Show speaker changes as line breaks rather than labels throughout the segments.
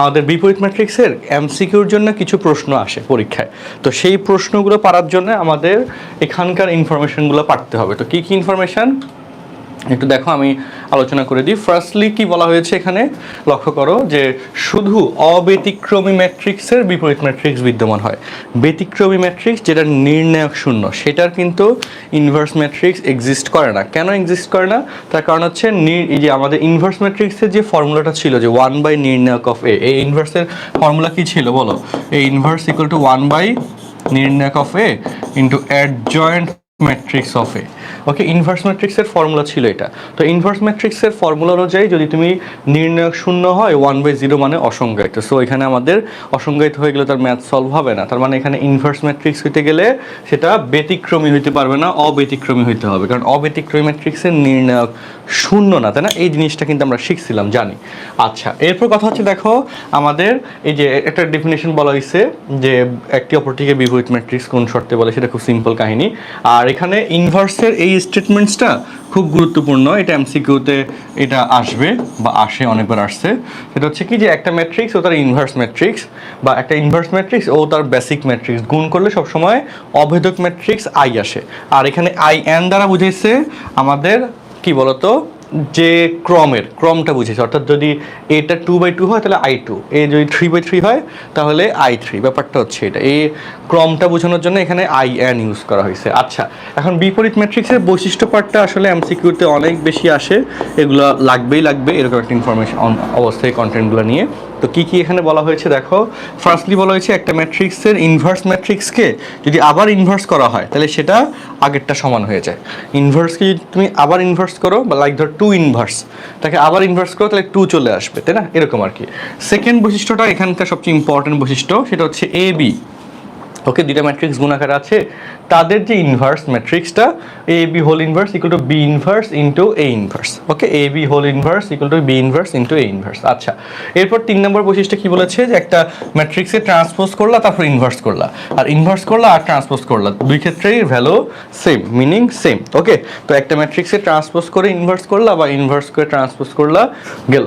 আমাদের বিপরীত ম্যাট্রিক্সের এমসিকিউর জন্য কিছু প্রশ্ন আসে পরীক্ষায়। তো সেই প্রশ্নগুলো পারার জন্য আমাদের এখানকার ইনফরমেশনগুলো পাঠতে হবে। তো কি কি ইনফরমেশন একটু দেখো, আমি আলোচনা করে দিই। ফার্স্টলি কি বলা হয়েছে এখানে? লক্ষ্য করো যে শুধু অব্যতিক্রমী ম্যাট্রিক্সের বিপরীত ম্যাট্রিক্স বিদ্যমান হয়। ব্যতিক্রমী ম্যাট্রিক্স যেটা নির্ণায়ক শূন্য, সেটার কিন্তু ইনভার্স ম্যাট্রিক্স এক্সিস্ট করে না। কেন এক্সিস্ট করে না? তার কারণ হচ্ছে এই যে আমাদের ইনভার্স ম্যাট্রিক্সের যে ফর্মুলাটা ছিল যে ওয়ান বাই নির্ণায়ক অফ এ এই ইনভার্সের ফর্মুলা কি ছিল বলো? এই inverse equal to one by নির্ণায়ক of A into adjoint matrix of A okay inverse ম্যাট্রিক্সের ফর্মুলা ছিল এটা। তো ইনভার্স ম্যাট্রিক্সের ফর্মুলা অনুযায়ী যদি তুমি নির্ণায়ক শূন্য হয় ওয়ান বাই জিরো মানে অসংজ্ঞায়িত। সো এখানে আমাদের অসংজ্ঞায়িত হয়ে গেলে তার ম্যাথ সলভ হবে না। তার মানে এখানে ইনভার্স ম্যাট্রিক্স হইতে গেলে সেটা ব্যতিক্রমী হইতে পারবে না, অব্যতিক্রমী হইতে হবে। কারণ অব্যতিক্রমী ম্যাট্রিক্সের নির্ণায়ক শূন্য না, তাই না? এই জিনিসটা কিন্তু আমরা শিখছিলাম, জানি। আচ্ছা এরপর কথা হচ্ছে, দেখো, আমাদের এই যে একটা ডেফিনেশন বলা হয়েছে যে একটি অপরটিকে বিপরীত ম্যাট্রিক্স কোন শর্তে বলে, সেটা খুব সিম্পল কাহিনী। আর এখানে ইনভার্সের এই স্টেটমেন্টসটা খুব গুরুত্বপূর্ণ, এটা এমসিকিউতে এটা আসবে বা আসে, অনেকবার আসছে। সেটা হচ্ছে কি যে একটা ম্যাট্রিক্স ও তার ইনভার্স ম্যাট্রিক্স বা একটা ইনভার্স ম্যাট্রিক্স ও তার বেসিক ম্যাট্রিক্স গুণ করলে সবসময় অভেদক ম্যাট্রিক্স আই আসে। আর এখানে আই এন দ্বারা বুঝেছে আমাদের, কি বলতো? যে ক্রমের, ক্রমটা বুঝেছে অর্থাৎ যদি এটা টু বাই টু হয়, তাহলে আই টু এ যদি থ্রি বাই থ্রি হয়, তাহলে আই থ্রি ব্যাপারটা হচ্ছে এটা। এ ক্রমটা বোঝানোর জন্য এখানে আই এন ইউজ করা হয়েছে। আচ্ছা এখন বিপরীত ম্যাট্রিক্সের বৈশিষ্ট্য পার্টটা আসলে এমসিকিউতে অনেক বেশি আসে। এগুলো লাগবেই লাগবে, এরকম একটা ইনফরমেশন অবস্থায় কন্টেন্টগুলো নিয়ে। তো কি কি এখানে বলা হয়েছে দেখো? ফার্স্টলি বলা হয়েছে একটা ম্যাট্রিক্সের ইনভার্স ম্যাট্রিক্সকে যদি আবার ইনভার্স করা হয়, তাহলে সেটা আগেরটা সমান হয়ে যায়। ইনভার্সকে যদি তুমি আবার ইনভার্স করো, বা লাইক ধর টু ইনভার্স তাকে আবার ইনভার্স করো, তাহলে টু চলে আসবে, তাই না? এরকম আর কি। সেকেন্ড বৈশিষ্ট্যটা এখানকার সবচেয়ে ইম্পর্টেন্ট বৈশিষ্ট্য, সেটা হচ্ছে এ বি ওকে দুইটা ম্যাট্রিক্স গুণাকার আছে। তাদের যে inverse ম্যাট্রিক্সটা A B whole inverse equal to B inverse into A inverse okay A B whole inverse equal to B inverse into A inverse আচ্ছা। এরপর তিন নম্বর বৈশিষ্ট্য কি বলেছে? যে একটা ম্যাট্রিক্সে ট্রান্সপোজ করলা, তারপর ইনভার্স করলা। আর ইনভার্স করলা আর ট্রান্সপোজ করলা, দুই ক্ষেত্রেই value same meaning same okay তো একটা ম্যাট্রিক্সে ট্রান্সপোজ করে ইনভার্স করলা বা ইনভার্স করে ট্রান্সপোজ করলা গেল।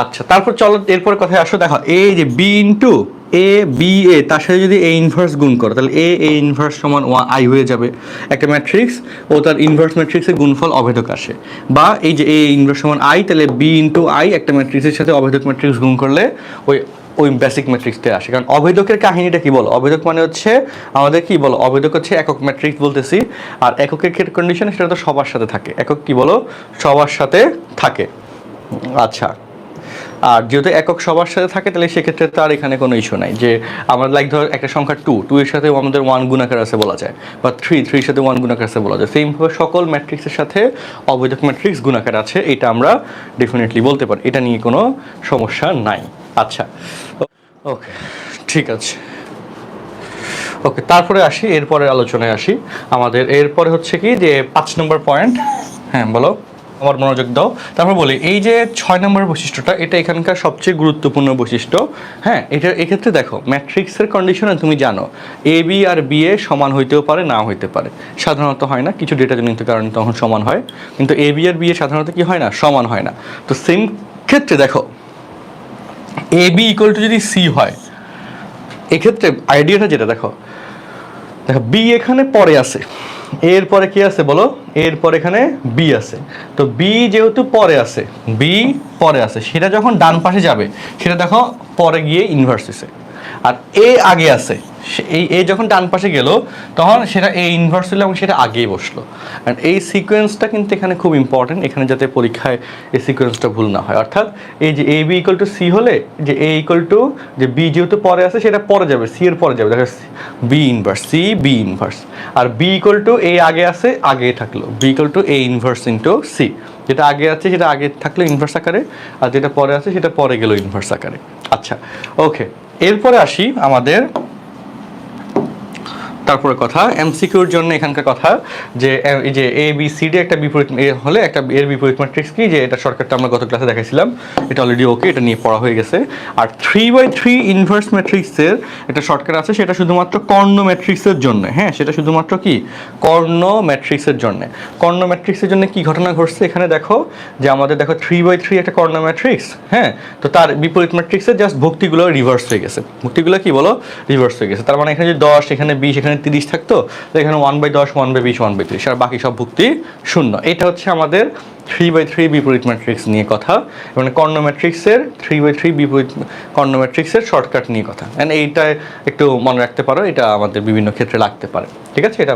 আচ্ছা তারপর চলো, এরপর কথায় আসো, দেখো এই যে B into A B A তার সাথে যদি এ ইনভার্স গুণ করো, তাহলে এ এ ইনভার্স সমান ওয়ান আই হয়ে যাবে। একটা ম্যাট্রিক্স ও তার ইনভার্স ম্যাট্রিক্সের গুণফল অভেদক আসে। বা এই যে এ ইনভার্স সমান আই তাহলে বি ইন্টু আই একটা ম্যাট্রিক্সের সাথে অভেদক ম্যাট্রিক্স গুণ করলে ওই ওই বেসিক ম্যাট্রিক্সতে আসে। কারণ অভেদকের কাহিনীটা কি বলো? অভেদক মানে হচ্ছে আমাদের কি বলো? অভেদক হচ্ছে একক ম্যাট্রিক্স বলতেছি। আর এককের ক্ষেত্রে কন্ডিশন সেটা তো সবার সাথে থাকে। একক কি বলো? সবার সাথে থাকে। আচ্ছা। আর যেহেতু একক সবার সাথে থাকে, তাহলে সেক্ষেত্রে তার এখানে কোনো ইস্যু নাই। যে আমার লাইক ধর, একটা সংখ্যা টু টু এর সাথে আমাদের ওয়ান গুণাকার আছে বলা যায়, বা থ্রি থ্রির সাথে ওয়ান গুণাকার আছে বলা যায়। সেমভাবে সকল ম্যাট্রিক্সের সাথে অবৈধক ম্যাট্রিক্স গুণাকার আছে, এটা আমরা ডেফিনেটলি বলতে পারি। এটা নিয়ে কোনো সমস্যা নাই। আচ্ছা। ওকে ঠিক আছে। ওকে তারপরে আসি এরপরে আলোচনায় আসি। আমাদের, এরপরে হচ্ছে কি যে পাঁচ নম্বর পয়েন্ট হ্যাঁ বলো। আমার মনোযোগ দাও। তারপর বলি, এই যে ছয় নম্বর বৈশিষ্ট্যটা, এটা এখানকার সবচেয়ে গুরুত্বপূর্ণ বৈশিষ্ট্য। হ্যাঁ এটা এক্ষেত্রে দেখো, ম্যাট্রিক্সের কন্ডিশনে তুমি জানো A B R B A সমান হইতেও পারে না হইতে পারে। সাধারণত হয় না, কিছু ডেটাজনিত কারণে তখন সমান হয়। কিন্তু A B R B A সাধারণত কি হয় না, সমান হয় না। তো সেম ক্ষেত্রে দেখো এ বি ইকুয়াল টু যদি সি হয়, এক্ষেত্রে আইডিয়াটা যেটা দেখো দেখো বি এখানে পরে আছে। এরপরে কি আছে বলো? এরপর এখানে বি আছে। তো বি যেহেতু পরে আছে বি পরে আছে, সেটা যখন ডান পাশে যাবে, সেটা দেখো পরে গিয়ে ইনভার্স আর এ আগে আছে। এই এ যখন ডান পাশে গেল, তখন সেটা এ ইনভার্স হলো এবং সেটা আগেই বসল। অ্যান্ড এই সিকোয়েন্সটা কিন্তু এখানে খুব ইম্পর্টেন্ট এখানে যাতে পরীক্ষায় এই সিকোয়েন্সটা ভুল না হয়। অর্থাৎ এই যে A B equal to C হলে, যে এ ইকুয়াল টু যে বি যেহেতু পরে আছে, সেটা পরে যাবে সি এর পরে যাবে। দেখো B inverse C B inverse R B equal to A আগে আছে, আগে থাকল। B equal to A inverse into C যেটা আগে আছে, সেটা আগে থাকল ইনভার্স আকারে। আর যেটা পরে আছে, সেটা পরে গেল ইনভার্স আকারে। আচ্ছা ওকে এরপরে আসি আমাদের তারপরে কথা এমসিকিউর জন্য এখানকার কথা, যে এই যে এ বি সি ডি একটা বিপরীত হলে একটা এর বিপরীত ম্যাট্রিক্স কি? যে, এটা শর্টকাটটা আমরা গত ক্লাসে দেখাইছিলাম। এটা অলরেডি ওকে এটা নিয়ে পড়া হয়ে গেছে। আর থ্রি বাই থ্রি ইনভার্স ম্যাট্রিক্সের একটা শর্টকাট আছে, সেটা শুধুমাত্র কর্ণ ম্যাট্রিক্সের জন্য। হ্যাঁ সেটা শুধুমাত্র কি? কর্ণ ম্যাট্রিক্সের জন্য। কর্ণ ম্যাট্রিক্সের জন্য কি ঘটনা ঘটছে এখানে দেখো? যে আমাদের দেখো থ্রি বাই থ্রি একটা কর্ণ ম্যাট্রিক্স হ্যাঁ? তো তার বিপরীত ম্যাট্রিক্সের জাস্ট ভক্তিগুলো রিভার্স হয়ে গেছে। ভক্তিগুলো কি বলো? রিভার্স হয়ে গেছে। তার মানে এখানে যে দশ, এখানে বিশ, এখানে তিরিশ থাকতো, তো এখানে ওয়ান বাই দশ ওয়ান বাই বিশ ওয়ান বাই তিরিশ, আর বাকি সব ভুক্তি শূন্য। এটা হচ্ছে আমাদের থ্রি বাই থ্রি বিপরীত ম্যাট্রিক্স নিয়ে কথা মানে কর্ণ ম্যাট্রিক্সের থ্রি বাই থ্রি বিপরীত কর্ণ ম্যাট্রিক্সের শর্টকাট নিয়ে কথা। অ্যান্ড এইটা একটু মনে রাখতে পারো, এটা আমাদের বিভিন্ন ক্ষেত্রে লাগতে পারে। ঠিক আছে? এটা